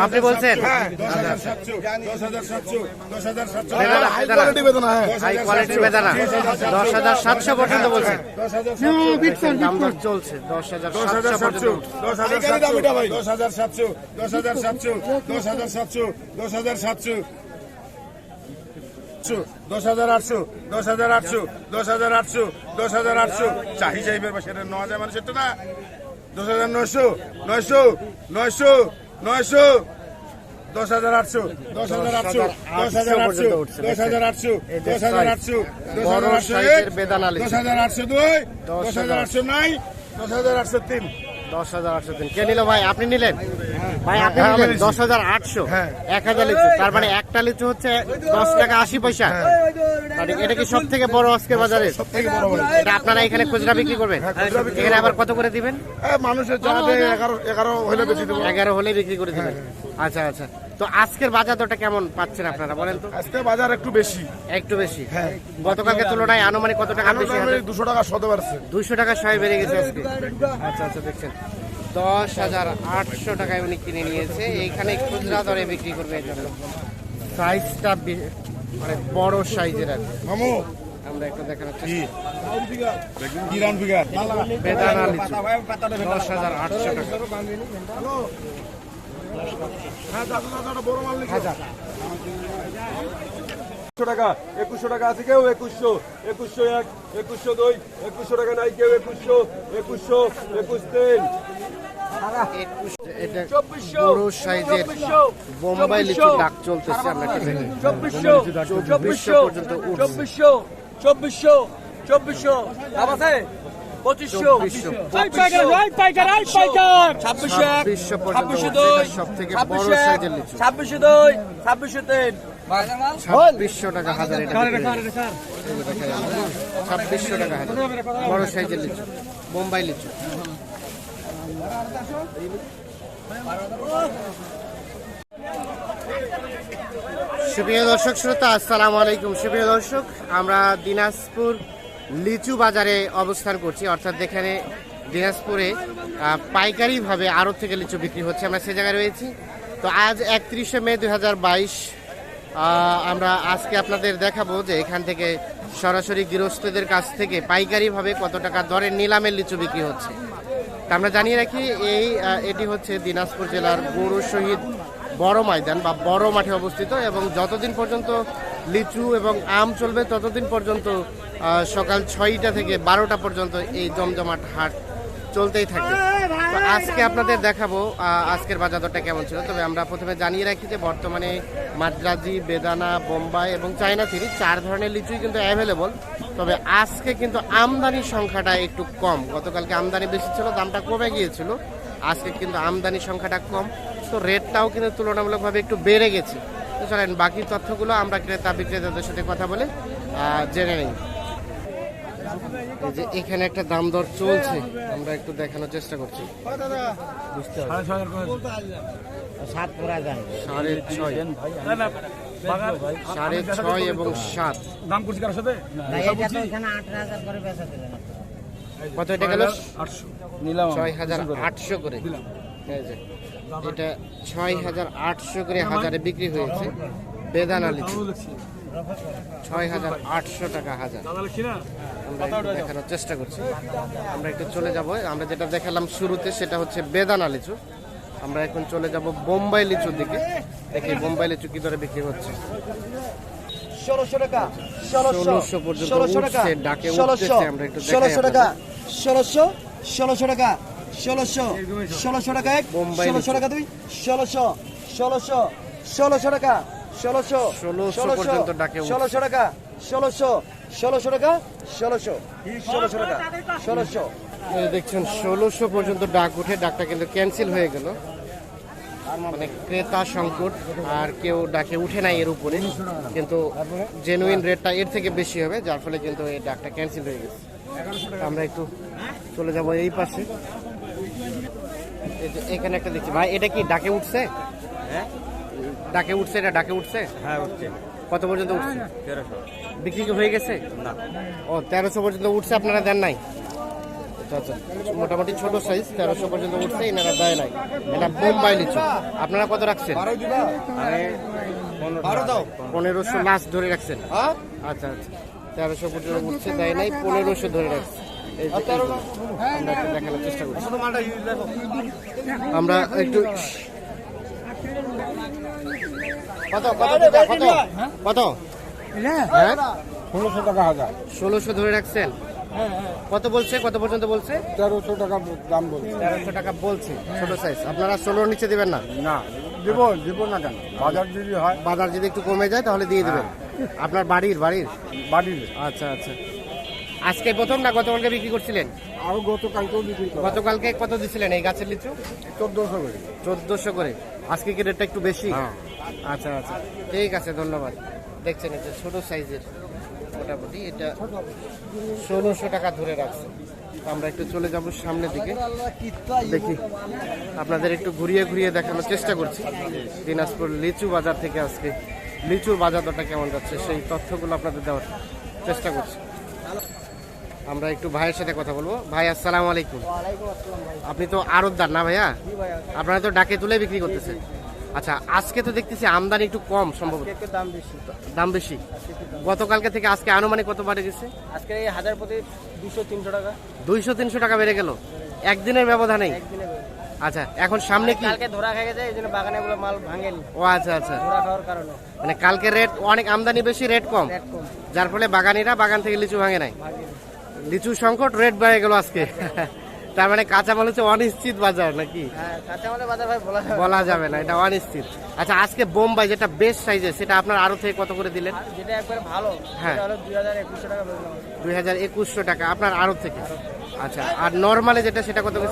আপনি বলছেন। হাই কোয়ালিটির বেদানা দশ হাজার সাতশো পর্যন্ত বলছেন দশ হাজার সাতশো চলছে দশ হাজার দশ হাজার সাতশো দশ হাজার সাতশো দশ হাজার সাতশো দশ হাজার সাতশো দশ হাজার সাতশো দশ হাজার সাতশো দশ হাজার আটশো দশ হাজার আটশো দশ হাজার আটশো চাহি চাহিবের বা সেটা ন হাজার মানে সেটা না দশ হাজার নয়শো নয়শো নয়শো নয়শো দশ হাজার আটশো দশ হাজার আটশো দশ হাজার আটশো দশ হাজার আটশো দশ হাজার আটশো দশ হাজার আটশো দশ হাজার আটশো দুই দশ হাজার আটশো নাই দশ হাজার আটশো তিন দশ হাজার আটশো তিন কে নিল ভাই আপনি নিলেন ভাই আপনি হ্যাঁ, নিছি। দশ হাজার আটশো। হ্যাঁ। এক হাজার লিচু তার মানে একটা লিচু হচ্ছে দশ টাকা আশি পয়সা। এটা কি সব থেকে বড় আজকের বাজারে সব থেকে বড় এটা আপনারা এখানে খুচরা বিক্রি করবেন? হ্যাঁ, এখানে আবার কত করে দিবেন? মানুষের জানাতে এগারো এগারো হইলে বেশি দেবো। এগারো হলে বিক্রি করে দিবেন। আচ্ছা আচ্ছা। তো আজকের বাজার দরটা কেমন পাচ্ছেন আপনারা বলেন তো? আজকে বাজার একটু বেশি। একটু বেশি? হ্যাঁ। গতকালকে তুলনায় আনুমানিক কত টাকা বেশি হবে? দুশো টাকা শত পারছে দুইশো টাকা সবাই বেড়ে গেছে আজকে। আচ্ছা আচ্ছা দেখছেন। দশ হাজার আটশো টাকায় উনি কিনে নিয়েছে। এইখানে খুচরা দরে বিক্রি করবে এই জন্য। সাইজটা মানে বড় সাইজের আর। আমরা একটু দেখানোর বেদানা লিচু। দশ হাজার আটশো টাকা। একুশশো টাকা একুশশো টাকা আছে কেউ? একুশশো একুশশো এক একুশশো দুই একুশশো টাকা নাই কেউ? একুশশো একুশশো একুশ তিন। এটা চব্বিশশো বড় সাইজের চব্বিশশো বোম্বাই লিচু ডাক চলতেছে আমরা চব্বিশশো চব্বিশশো পর্যন্ত চব্বিশশো চব্বিশশো চব্বিশশো আছে? পঁচিশশো চব্বিশশো ছাব্বিশশো ছাব্বিশশো পর্যন্ত ছাব্বিশশো বড় ছাব্বিশশো এক সাইজের লিচু। ছাব্বিশশো দুই ছাব্বিশশো তিন ছাব্বিশশো টাকা হাজার। ছাব্বিশশো টাকা হাজার বড় সাইজের লিচু বোম্বাই লিচু। সুপ্রিয় দর্শক শ্রোতা, আসসালামু আলাইকুম। সুপ্রিয় দর্শক, আমরা দিনাজপুর লিচু বাজারে অবস্থান করছি। অর্থাৎ যেখানে দিনাজপুরে পাইকারিভাবে আড়ত থেকে লিচু বিক্রি হচ্ছে। আমরা সে জায়গায় রয়েছি। তো আজ একত্রিশে মে দু হাজার বাইশ আমরা আজকে আপনাদের দেখাবো যে এখান থেকে সরাসরি গৃহস্থদের কাছ থেকে পাইকারিভাবে কত টাকা দরে নিলামের লিচু বিক্রি হচ্ছে। তা আমরা জানিয়ে রাখি, এই এটি হচ্ছে দিনাজপুর জেলার গরু শহীদ বড় ময়দান বা বড় মাঠে অবস্থিত এবং যতদিন পর্যন্ত লিচু এবং আম চলবে ততদিন পর্যন্ত সকাল ছয়টা থেকে বারোটা পর্যন্ত এই জমজমাট হাট চলতেই থাকে। তো আজকে আপনাদের দেখাবো আজকের বাজার দরটা কেমন ছিল। তবে আমরা প্রথমে জানিয়ে রাখি যে বর্তমানে মাদ্রাজি বেদানা বোম্বাই এবং চায়না থিরি চার ধরনের লিচুই কিন্তু অ্যাভেলেবল তবে আজকে কিন্তু আমদানির সংখ্যাটা একটু কম। গতকালকে আমদানি বেশি ছিল দামটা কমে গিয়েছিল। আজকে কিন্তু আমদানির সংখ্যাটা কম। তো রেটটাও কিন্তু তুলনামূলকভাবে একটু বেড়ে গেছে। তো চলেন বাকি তথ্যগুলো আমরা ক্রেতা বিক্রেতাদের সাথে কথা বলে জেনে নিই। যে এখানে একটা দাম দর চলছে আমরা একটু দেখানোর চেষ্টা করছি। সাড়ে ছয় সাড়ে ছয়। এবং সাত। দাম করছি কারোর সাথে? কত এটা গেল? নিলাম ছয় হাজার আটশো করে। এটা ছয় হাজার আটশো করে হাজারে বিক্রি হয়েছে। বেদানা লিচু ছয় হাজার আটশো টাকা হাজার। আমরা দেখানোর চেষ্টা করছি। আমরা একটু চলে যাব। আমরা যেটা দেখালাম শুরুতে সেটা হচ্ছে বেদানা লিচু। আমরা এখন চলে যাব বোম্বাই লিচুর দিকে। দেখি বোম্বাই লিচু কি দরে বিক্রি হচ্ছে। ষোলোশো টাকা ষোলোশো পর্যন্ত উঠছে, ডাকে উঠতেছে, আমরা একটু ষোলোশো টাকা ষোলোশো ষোলোশো টাকা ষোলোশো ষোলোশো টাকা এক ষোলোশো টাকা দুই ষোলোশো ষোলোশো ষোলোশো টাকা ষোলোশো ষোলোশো পর্যন্ত ডাকে ষোলোশো টাকা ষোলোশো ষোলোশো টাকা ষোলোশো ষোলোশো টাকা ষোলোশো। দেখছেন ষোলোশো পর্যন্ত ডাক উঠে ডাকটা কিন্তু ক্যান্সেল হয়ে গেল। মানে ক্রেতা সংকট আর কেউ ডাকে উঠে নাই এর উপরে। কিন্তু জেনুইন রেটটা এর থেকে বেশি হবে যার ফলে কিন্তু এই ডাকটা ক্যান্সেল হয়ে গেছে। আমরা একটু চলে যাব এই পাশে। এখানে একটা দেখছি। ভাই এটা কি ডাকে উঠছে? হ্যাঁ? ডাকে উঠছে এটা ডাকে উঠছে? হ্যাঁ হচ্ছে কত পর্যন্ত উঠছে? বিক্রি কি হয়ে গেছে? না। ও তেরোশো পর্যন্ত উঠছে আপনারা দেন নাই? আচ্ছা আচ্ছা। মোটামুটি ছোট সাইজ তেরোশো পর্যন্ত উঠছে এনারা দেয় নাই। এটা বোম্বাই লিচু আপনারা কত রাখছেন? পনেরোশো লাস্ট ধরে রাখছেন। আচ্ছা আচ্ছা। তেরোশো পর্যন্ত উঠছে দেয় নাই পনেরোশো ধরে রাখছে। দেখানোর চেষ্টা করছি আমরা একটু কত কত কত? কত? হ্যাঁ? ষোলোশো টাকা হাজার। ষোলোশো ধরে রাখছেন? কত বলছে? কত পর্যন্ত বলছে? তেরোশো টাকা দাম বলছে। তেরোশো টাকা বলছে ছোট সাইজ আপনারা ষোলোর নিচে দিবেন না? না দিব দিব না কেন? বাজার যদি হয় বাজার যদি একটু কমে যায় তাহলে দিয়ে দিবেন। আপনার বাড়ির বাড়ির? বাড়ির। আচ্ছা আচ্ছা। আজকে প্রথম না গতকালকে বিক্রি করছিলেন? আরও গতকালকেও বিক্রি গতকালকে কত দিছিলেন এই গাছের লিচু? চোদ্দশো করে। চোদ্দশো করে। আজকে কি রেটটা একটু বেশি? হ্যাঁ। আচ্ছা আচ্ছা। ঠিক আছে ধন্যবাদ। দেখছেন এটা ছোট সাইজের মোটামুটি এটা ষোলোশো টাকা ধরে রাখছে। আমরা একটু চলে যাব সামনের দিকে। দেখি আপনাদের একটু ঘুরিয়ে ঘুরিয়ে দেখানোর চেষ্টা করছি। দিনাজপুর লিচু বাজার থেকে আজকে লিচুর বাজার দরটা কেমন যাচ্ছে সেই তথ্যগুলো আপনাদের দেওয়ার চেষ্টা করছি। আমরা একটু ভাইয়ের সাথে কথা বলব। ভাই আসসালামু আলাইকুম। আপনি তো আড়তদার না ভাইয়া? আপনারা তো ডাকে তুলে বিক্রি করতেছেন। আচ্ছা আজকে তো দেখতেছি আমদানি একটু কম সম্ভবত। দাম বেশি। দাম বেশি। গতকালকে থেকে আজকে আনুমানিক কত বাড়ে গেছে? আজকে এই হাজার প্রতি দুশো তিনশো টাকা। দুইশো তিনশো টাকা বেড়ে গেল। একদিনের ব্যবধানেই। আচ্ছা এখন সামনে কি? কালকে ধরা খেয়ে গেছে এই জন্য বাগানে এগুলো মাল ভাঙেনি। ও আচ্ছা আচ্ছা। ধরা খাওয়ার কারণে। মানে কালকে রেট অনেক আমদানি বেশি রেট কম। যার ফলে বাগানিরা বাগান থেকে লিচু ভাঙে নাই। লিচু সংকট রেট বেড়ে গেল আজকে। তার মানে কাঁচামাল হচ্ছে অনিশ্চিত বাজার নাকি? হ্যাঁ বলা যাবে না। এটা অনিশ্চিত। আচ্ছা আজকে বোম্বাই যেটা বেস্ট সাইজের সেটা আপনার আরও থেকে কত করে দিলেন? হ্যাঁ। দুই হাজার একুশশো টাকা আপনার আরও থেকে। আচ্ছা আর নর্মালে যেটা সেটা কত করে?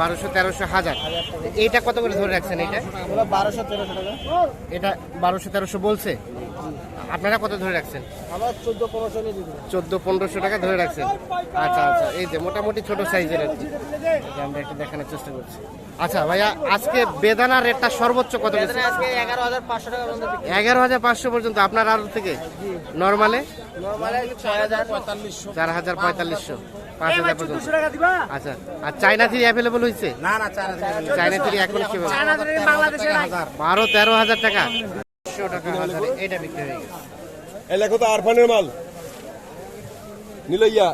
বারোশো তেরোশো হাজার। এইটা কত করে ধরে রাখছেন এগুলো বারোশো তেরোশো টাকা। এটা বারোশো তেরোশো বলছে? আপনারা কত ধরে রাখছেন? চোদ্দ পনেরোশো চোদ্দ পনেরোশো টাকা ধরে রাখছেন। আচ্ছা আচ্ছা এই যে মোটামুটি ছোট সাইজের আর কি। আমরা একটু দেখানোর চেষ্টা করছি। আচ্ছা ভাইয়া আজকে বেদানা রেটটা সর্বোচ্চ কত গেছে এগারো হাজার পাঁচশো পর্যন্ত আপনার আরও থেকে? নর্মালে? চার হাজার পঁয়তাল্লিশশো পাঁচ হাজার পর্যন্ত। আচ্ছা আর চাইনা থ্রি অ্যাভেলেবল হয়েছে না না চার চাইনা থ্রি এখন কি বারো তেরো হাজার টাকা? পাঁচশো টাকা হাজারে এটা বিক্রি হয়ে গেছে। এই লেখো তো আরফানের মাল। নিলইয়া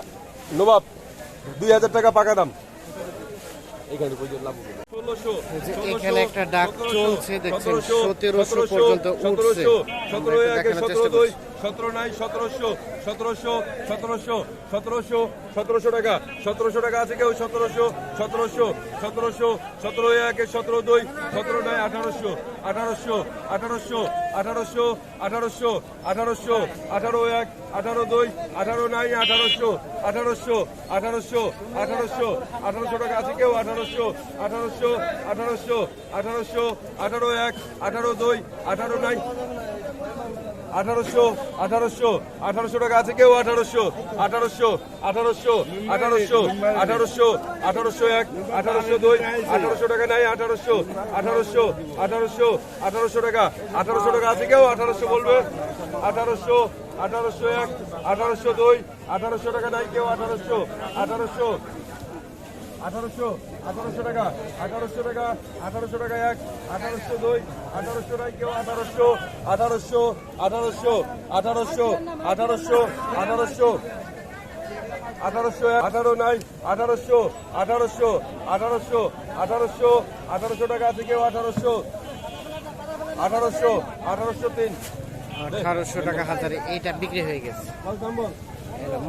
নবাব দুই হাজার টাকা পাকা দাম। এখানে একটা ডাক চলছে দেখছেন, সতেরোশো, পর্যন্ত উঠছে। সতেরো দেখানোর সতেরো চেষ্টা দুই করছি। সতেরো নাই সতেরোশো সতেরোশো সতেরোশো সতেরোশো সতেরোশো টাকা সতেরোশো টাকা আছে কেউ সতেরোশো সতেরোশো সতেরোশো সতেরো একে সতেরো দুই সতেরো নয় আঠারোশো আঠারোশো আঠারোশো আঠারোশো আঠারোশো আঠারোশো আঠারো এক আঠারো দুই আঠারো নাই আঠারোশো আঠারোশো আঠারোশো আঠারোশো আঠারোশো টাকা আছে কেউ আঠারোশো আঠারোশো আঠারোশো আঠারোশো আঠারো এক আঠারো দুই আঠারো নাই আঠারোশো আঠারোশো আঠারোশো টাকা আছে কেউ? আঠারোশো আঠারোশো আঠারোশো আঠারোশো আঠারোশো আঠারোশো এক, আঠারোশো দুই, আঠারোশো টাকা নাই, আঠারোশো আঠারোশো আঠারোশো আঠারোশো টাকা। আঠারোশো টাকা আছে কেউ? আঠারোশো বলবে। আঠারোশো আঠারোশো এক, আঠারোশো দুই, আঠারোশো টাকা নাই কেউ? আঠারোশো আঠারোশো আঠারোশো আঠারোশো টাকা আঠারোশো টাকা আঠারোশো টাকা এক আঠারোশো দুই আঠারোশো টাকা কেউ আঠারোশো আঠারোশো আঠারোশো আঠারোশো আঠারোশো আঠারোশো আঠারোশো আঠারো নাই আঠারোশো আঠারোশো আঠারোশো আঠারোশো আঠারোশো টাকা আছে কেউ আঠারোশো আঠারোশো আঠারোশো তিন। আঠারোশো টাকা হাজারে এইটা বিক্রি হয়ে গেছে।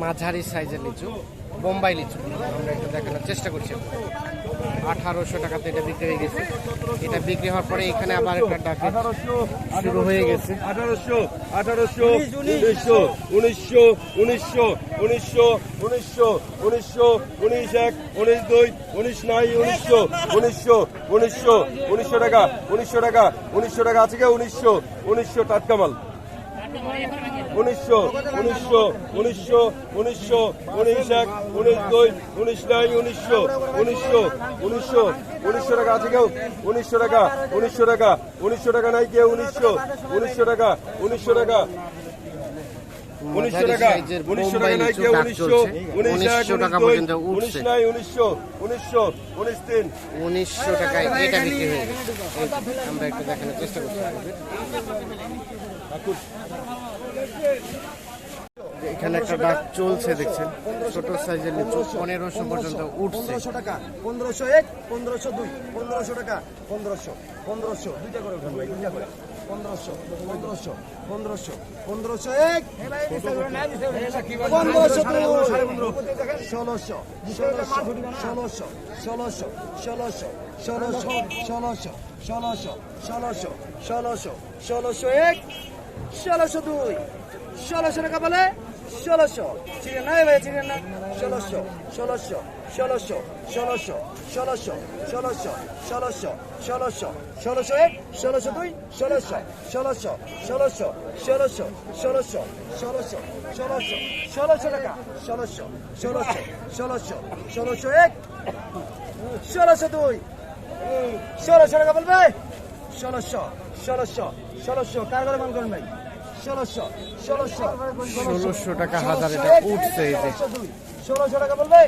মাঝারি সাইজের লিচু বোম্বাই লিচু। আমরা একটু দেখানোর চেষ্টা করছি। আঠারোশো টাকাতে এটা বিক্রি হয়ে গেছে। এটা বিক্রি হওয়ার পরে এখানে আবার একটা ডাকে আঠারোশো শুরু হয়ে গেছে। আঠারোশো আঠারোশো উনিশশো উনিশশো উনিশশো উনিশশো উনিশশো উনিশশো উনিশ এক উনিশ দুই উনিশ নয় উনিশশো উনিশশো উনিশশো উনিশশো টাকা উনিশশো টাকা উনিশশো টাকা আছে কি? উনিশশো উনিশশো টাটকা মাল। উনিশশো উনিশশো উনিশশো উনিশশো উনিশ এক উনিশ দুই উনিশ নয় উনিশশো উনিশশো উনিশশো উনিশশো টাকা আছে কেউ? উনিশশো টাকা উনিশশো টাকা উনিশশো টাকা নাই কেউ? উনিশশো উনিশশো টাকা উনিশশো টাকা উনিশশো টাকা উনিশশো টাকা নাই কেউ? উনিশশো উনিশ উনিশশো টাকা পর্যন্ত উনিশ উঠছে নয় উনিশশো উনিশশো উনিশ তিন। উনিশশো টাকায় এটা বিক্রি হয়ে গেছে। আমরা একটু দেখানোর চেষ্টা করছি। এখানে একটা ডাক চলছে দেখছেন ছোট সাইজের লিচু পনেরোশো পর্যন্ত উঠছে পনেরোশো টাকা পনেরোশো এক পনেরোশো দুই পনেরোশো টাকা পনেরোশো পনেরোশো দুইটা করে উঠান ভাই দুইটা করে পনেরোশো পনেরোশো পনেরোশো পনেরোশো এক পনেরোশো ষোলোশো ষোলোশো ষোলোশো ষোলোশো ষোলোশো ষোলোশো এক ষোলোশো দুই ষোলোশো টাকা বলে ষোলোশো চিকেন না ভাই চিকেন না ষোলোশো ষোলোশো ষোলোশো ষোলোশো ষোলোশো ষোলোশো ষোলোশো ষোলোশো ষোলোশো এক ষোলোশো দুই ষোলোশো ষোলোশো ষোলোশো ষোলোশো ষোলোশো ষোলোশো ষোলোশো ষোলোশো টাকা ষোলোশো ষোলোশো ষোলোশো ষোলোশো এক ষোলোশো দুই ষোলোশো টাকা বলবে ষোলোশো ষোলোশো ষোলোশো কার করে মান করেন ভাই। ষোলোশো ষোলোশো ষোলোশো টাকা হাজার এটা উঠছে এই যে। ষোলোশো টাকা বলবে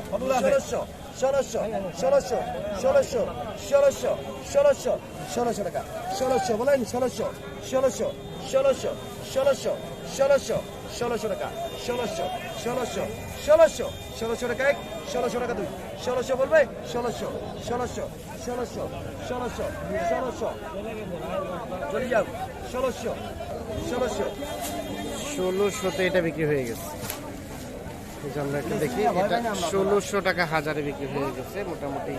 ষোলোশো ষোলোশো ষোলোশো ষোলোশো ষোলোশো ষোলোশো ষোলোশো টাকা। ষোলোশো বলেন ষোলোশো ষোলোশো ষোলোশো ষোলোশো। ষোলোশো ষোলোশো টাকা ষোলোশো ষোলোশো ষোলোশো ষোলোশো টাকা এক ষোলোশো টাকা দুই ষোলোশো বলবে ষোলোশো ষোলোশো ষোলোশো ষোলোশো ষোলোশো। চলে যাও ষোলোশো ষোলোশো। ষোলোশোতে এটা বিক্রি হয়ে গেছে। আমরা একটু দেখি এটা ষোলোশো টাকা হাজারে বিক্রি হয়ে গেছে মোটামুটি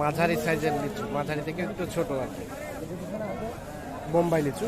মাঝারি সাইজের লিচু মাঝারি থেকে একটু ছোট আছে। বোম্বাই লিচু।